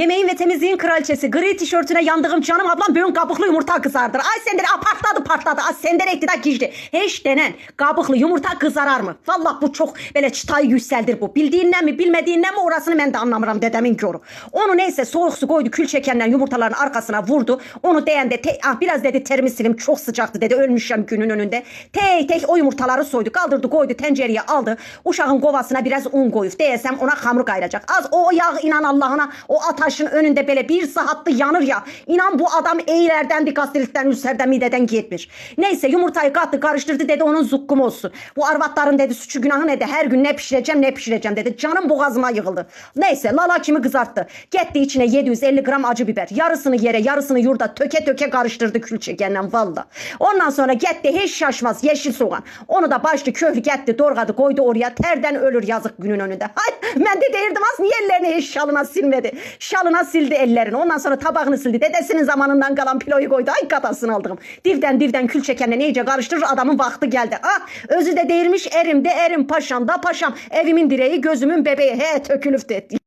Yemeğin ve temizliğin kraliçesi. Gri tişörtüne yandığım canım ablam bugün kabuklu yumurta kızardır. Ay senden a, patladı patladı. Ay senden iktidar geçti. Hiç denen kabuklu yumurta kızarar mı? Vallahi bu çok böyle çıtayı yükseldir bu. Bildiğinden mi bilmediğinden mi orasını ben de anlamıram dedemin körü. Onu neyse soğuk su koydu kül çekenden yumurtaların arkasına vurdu. Onu değen de te, ah, biraz dedi terimi silim çok sıcaktı dedi. Ölmüşüm günün önünde. Tek tek o yumurtaları soydu kaldırdı koydu tencereye aldı. Uşağın kovasına biraz un koyup değsem ona hamur kayrayacak. Az o yağ inan Allah'ına o ataşın önünde böyle bir saatte yanır ya. İnan bu adam eğilerden dikastillikten ülserden mideden gitmiş. Neyse yumurtayı kattı karıştırdı dedi onun zukkum olsun. Bu arvatların dedi suçu günahı ne de her gün ne pişireceğim ne pişireceğim dedi. Canım boğazıma yığıldı. Neyse lala kimi kızarttı. Gitti içine 750 gram acı biber. Yarısını yere yarısını yurda töke töke karıştırdı kül çekenden valla. Ondan sonra gitti hiç şaşmaz yeşil soğan. Onu da başlı köflü gitti doğradı koydu oraya terden ölür yazık günün önünde. Hay ben de değirdim az niye ellerini hiç şalına silmedi. Şalına sildi ellerini ondan sonra tabağını sildi. Dedesinin zamanından kalan piloyu koydu. Ay katasını aldım. Divden divden kül çekenle iyice karıştırır adamın vakti geldi. Ah özü de değirmiş erim de erim paşam da paşam. Evimin direği gözümün bebeği he tökülüftü.